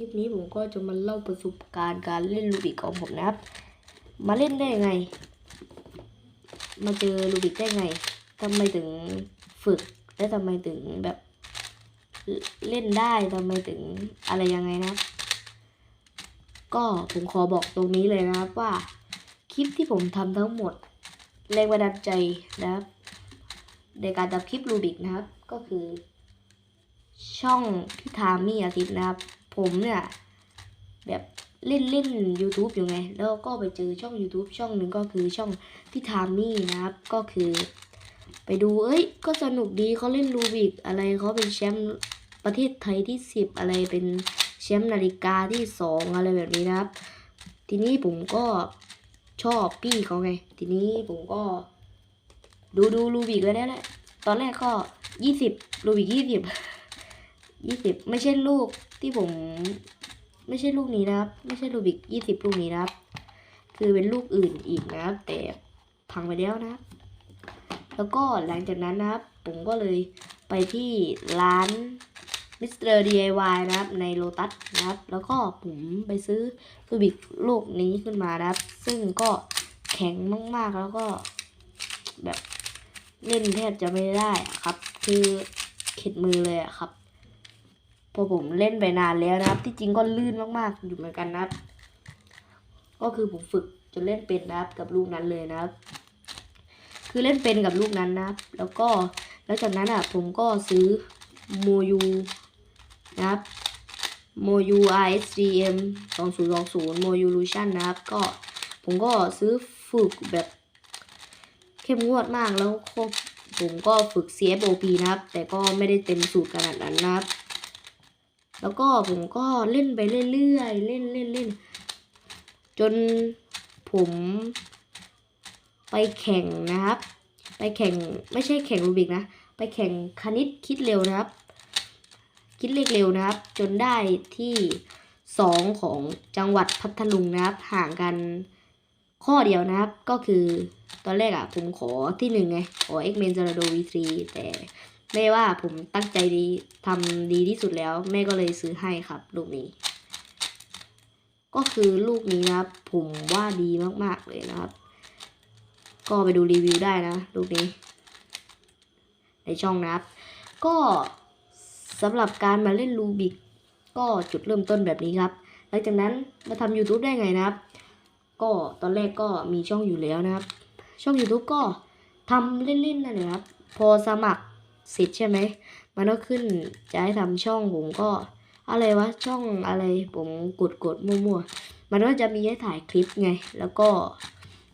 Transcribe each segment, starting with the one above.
คลิปนี้ผมก็จะมาเล่าประสบการณ์การเล่นลูบิกของผมนะครับ มาเล่นได้ยังไง มาเจอลูบิกได้ไงทำไมถึงฝึกและทำไมถึงแบบเล่นได้ทำไมถึงอะไรยังไงนะครับก็ผมขอบอกตรงนี้เลยนะครับว่าคลิปที่ผมทำทั้งหมดแรงบันดาลใจนะครับ ในการทำคลิปรูบิกนะครับ ก็คือ ช่องพี่ทามี่อาทิตย์นะครับ ผมเนี่ย แบบเล่นเล่น YouTube อยู่ไง แล้วก็ไปเจอช่อง YouTube ช่องหนึ่งก็คือช่องพี่ทามี่นะครับ ก็คือ ไปดูเอ้ย ก็สนุกดีเขาเล่นรูบิกอะไรเขาเป็นแชมป์ประเทศไทยที่สิบอะไรเป็นแชมป์นาฬิกาที่สองอะไรแบบนี้นะครับ ทีนี้ผมก็ชอบพี่เขาไง ทีนี้ผมก็ ดูดูรูบิกแล้วเนี่ยแหละตอนแรกก็ยี่สิบรูบิกยี่สิบ ยี่สิบไม่ใช่ลูกที่ผม ไม่ใช่ลูกนี้นะครับ ไม่ใช่รูบิกยี่สิบลูกนี้นะครับ คือเป็นลูกอื่นอีกนะครับ แต่พังไปแล้วนะครับ แล้วก็หลังจากนั้นนะครับ ผมก็เลยไปที่ร้านมิสเตอร์ DIY นะครับในโลตัสนะครับ แล้วก็ผมไปซื้อรูบิกลูกนี้ขึ้นมานะครับ ซึ่งก็แข็งมากๆแล้วก็แบบเล่นแทบจะไม่ได้ครับ คือเข็ดมือเลยอะครับ พอผมเล่นไปนานแล้วนะครับ ที่จริงก็ลื่นมากๆ อยู่เหมือนกันนะครับ ก็คือผมฝึกจนเล่นเป็นนะครับ กับลูกนั้นเลยนะครับ คือเล่นเป็นกับลูกนั้นนะครับ แล้วก็แล้วจากนั้นอะผมก็ซื้อโมยูนะครับโมยู RSGM 2020โมยูลูชันนะครับ ก็ผมก็ซื้อฝึกแบบเข้มงวดมากแล้วก็ผมก็ฝึก CFOP นะครับ แต่ก็ไม่ได้เต็มสูตรขนาดนั้นนะครับ แล้วก็ผมก็เล่นไปเรื่อยๆเล่นเล่นเล่นจนผมไปแข่งนะครับ ไปแข่งไม่ใช่แข่งรูบิกนะ ไปแข่งคณิตคิดเร็วนะครับ คิดเลขเร็วนะครับ จนได้ที่สองของจังหวัดพัทลุงนะครับ ห่างกันข้อเดียวนะครับ ก็คือตอนแรกอะ่ะผมขอที่หนึ่งไง ขอ X Men z o r a d o V3 แต่ แม่ว่าผมตั้งใจดีทำดีที่สุดแล้ว แม่ก็เลยซื้อให้ครับ ลูกนี้ ก็คือลูกนี้นะครับ ผมว่าดีมากๆเลยนะครับ ก็ไปดูรีวิวได้นะ ลูกนี้ ในช่องนะครับ ก็สำหรับการมาเล่นรูบิกก็จุดเริ่มต้นแบบนี้ครับ หลังจากนั้นมาทำ YouTube ได้ไงนะครับ ก็ตอนแรกก็มีช่องอยู่แล้วนะครับ ช่อง YouTube ก็ทำเล่นๆนั่นแหละครับ พอสมัคร สร็จใช่ไหม มันก็ขึ้นจะให้ทำช่องผมก็อะไรวะช่องอะไรผมกดกดๆมั่วๆ มันก็จะมีให้ถ่ายคลิปไง แล้วก็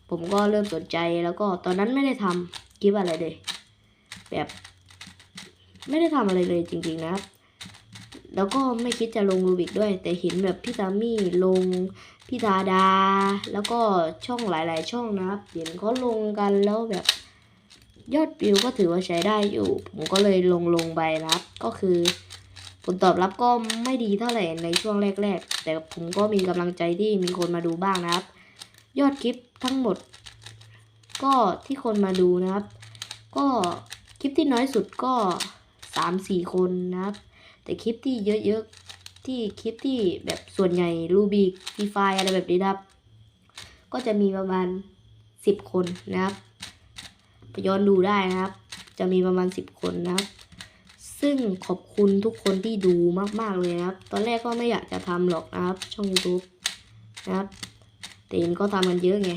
ผมก็เริ่มสนใจแล้วก็ตอนนั้นไม่ได้ทำคลิปอะไรเลย แบบ ไม่ได้ทำอะไรเลยจริงๆนะครับ แล้วก็ไม่คิดจะลงรูบิกด้วย แต่เห็นแบบพี่ตามี่ลงพี่ดาดา แล้วก็ช่องหลายๆ ช่องนะครับเห็นเขาลงกันแล้วแบบ ยอดวิวก็ถือว่าใช้ได้อยู่ ผมก็เลยลงลงไปนะครับก็คือ ผลตอบรับก็ไม่ดีเท่าไหร่ในช่วงแรก ๆ แต่ผมก็มีกำลังใจที่มีคนมาดูบ้างนะครับ ยอดคลิปทั้งหมด ก็ที่คนมาดูนะครับ ก็คลิปที่น้อยสุดก็สามสี่คนนะครับ แต่คลิปที่เยอะๆที่คลิปที่แบบส่วนใหญ่รูบิกฟรีไฟอะไรแบบนี้นะครับ ก็จะมีประมาณสิบคนนะครับ ไปย้อนดูได้นะครับ จะมีประมาณสิบคนนะครับ ซึ่งขอบคุณทุกคนที่ดูมาก ๆ เลยนะครับ ตอนแรกก็ไม่อยากจะทำหรอกนะครับ ช่อง YouTube นะครับ แต่เห็นก็ทำกันเยอะไง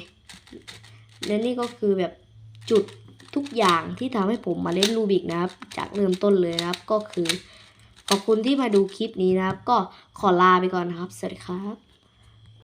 และนี่ก็คือแบบจุดทุกอย่างที่ทำให้ผมมาเล่นรูบิกนะครับ จากเริ่มต้นเลยนะครับ ก็คือ ขอบคุณที่มาดูคลิปนี้นะครับ ก็ขอลาไปก่อนนะครับ สวัสดีครับ